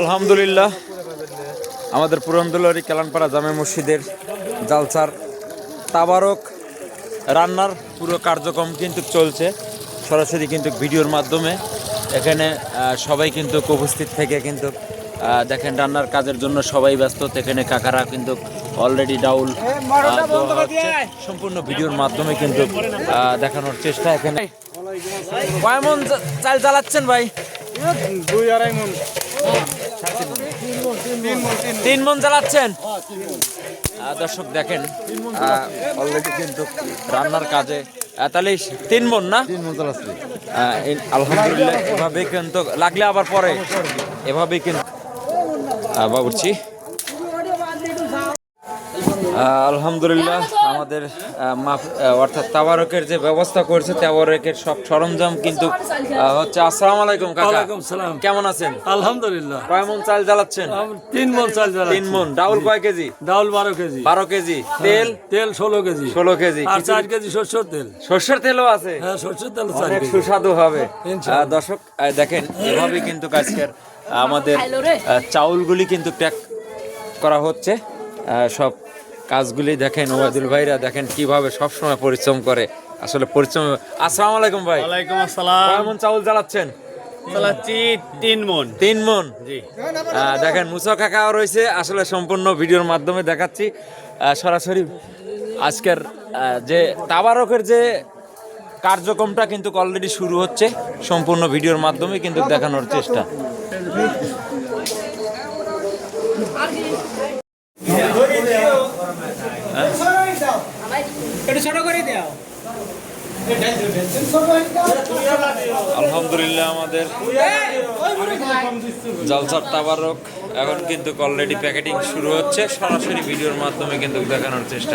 আলহামদুলিল্লাহ। আমাদের পুরন্দুলারি কেলানপাড়া জামে মসজিদের জালসার তাবারক রান্নার পুরো কার্যক্রম কিন্তু চলছে। সরাসরি কিন্তু ভিডিওর মাধ্যমে এখানে সবাই কিন্তু উপস্থিত থেকে কিন্তু দেখেন রান্নার কাজের জন্য সবাই ব্যস্ত। এখানে কাকারা কিন্তু অলরেডি ডাউল। সম্পূর্ণ ভিডিওর মাধ্যমে কিন্তু দেখানোর চেষ্টা এখানে। কয় মন চাল চালাচ্ছেন ভাই। দুই আড়াই মন। তিন মন চালাচ্ছেন দর্শক দেখেন অলরেডি কিন্তু রান্নার কাজে তাহলে তিন মন না? তিন মন চালাচ্ছি আলহামদুলিল্লাহ এভাবেই কিন্তু লাগলে আবার পরে। এভাবেই কিন্তু বাবুর্চি আলহামদুলিল্লাহ আমাদের অর্থাৎ তাবারকের যে ব্যবস্থা করেছে তাবারকের সব সরঞ্জাম কিন্তু হচ্ছে আসসালামু আলাইকুম কাকা। সালাম। কেমন আছেন? আলহামদুলিল্লাহ। কয় মন চাল জ্বালাচ্ছেন? তিন মন চাল জ্বালাচ্ছি। তিন মন। ডাউল কয় কেজি? ডাউল বারো কেজি। বারো কেজি। তেল? তেল ষোলো কেজি। ষোলো কেজি। আর চার কেজি শস্যর তেল। সর্ষের তেলও আছে? হ্যাঁ শস্যর তেল অনেক সুস্বাদু হবে। দর্শক দেখেন এভাবে কিন্তু আজকের আমাদের চাউলগুলি কিন্তু প্যাক করা হচ্ছে। আহ, সব কাজগুলি দেখেন ওবায়দুল ভাইরা দেখেন কীভাবে সবসময় পরিশ্রম করে। আসলে পরিশ্রম আসসালামু আলাইকুম ভাই। ওয়ালাইকুম আসসালাম। কেমন চাউল জ্বালাচ্ছেন? চালাচ্ছি তিন মন। তিন মন? জি। দেখেন মুসা কাকাও রয়েছে। আসলে সম্পূর্ণ ভিডিওর মাধ্যমে দেখাচ্ছি। সরাসরি আজকের যে তাবারকের যে কার্যক্রমটা কিন্তু অলরেডি শুরু হচ্ছে। সম্পূর্ণ ভিডিওর মাধ্যমে কিন্তু দেখানোর চেষ্টা। আলহামদুলিল্লাহ আমাদের জালসার তাবারক এখন কিন্তু অলরেডি প্যাকেটিং শুরু হচ্ছে। সরাসরি ভিডিওর মাধ্যমে কিন্তু দেখানোর চেষ্টা